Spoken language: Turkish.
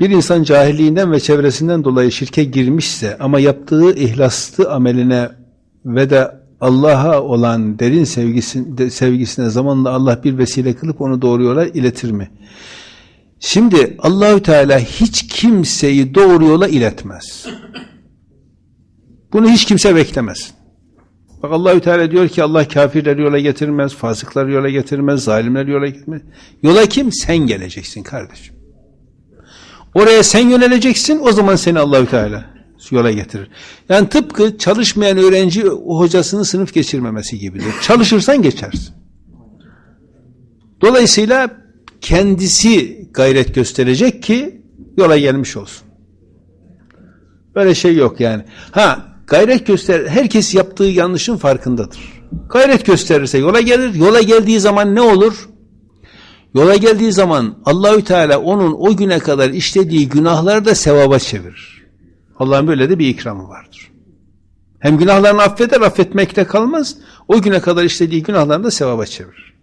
Bir insan cahilliğinden ve çevresinden dolayı şirke girmişse ama yaptığı ihlaslı ameline ve de Allah'a olan derin sevgisine, sevgisine zamanla Allah bir vesile kılıp onu doğru yola iletir mi? Şimdi Allahü Teala hiç kimseyi doğru yola iletmez. Bunu hiç kimse beklemez. Bak Allahü Teala diyor ki Allah kafirleri yola getirmez, fasıkları yola getirmez, zalimleri yola getirmez. Yola kim? Sen geleceksin kardeşim. Oraya sen yöneleceksin, o zaman seni Allahü Teala yola getirir. Yani tıpkı çalışmayan öğrenci hocasının sınıf geçirmemesi gibidir. Çalışırsan geçersin. Dolayısıyla kendisi gayret gösterecek ki yola gelmiş olsun. Böyle şey yok yani. Ha gayret göster herkes yaptığı yanlışın farkındadır. Gayret gösterirse yola gelir. Yola geldiği zaman ne olur? Yola geldiği zaman Allahü Teala onun o güne kadar işlediği günahları da sevaba çevirir. Allah'ın böyle de bir ikramı vardır. Hem günahlarını affeder, affetmekle kalmaz. O güne kadar işlediği günahlarını da sevaba çevirir.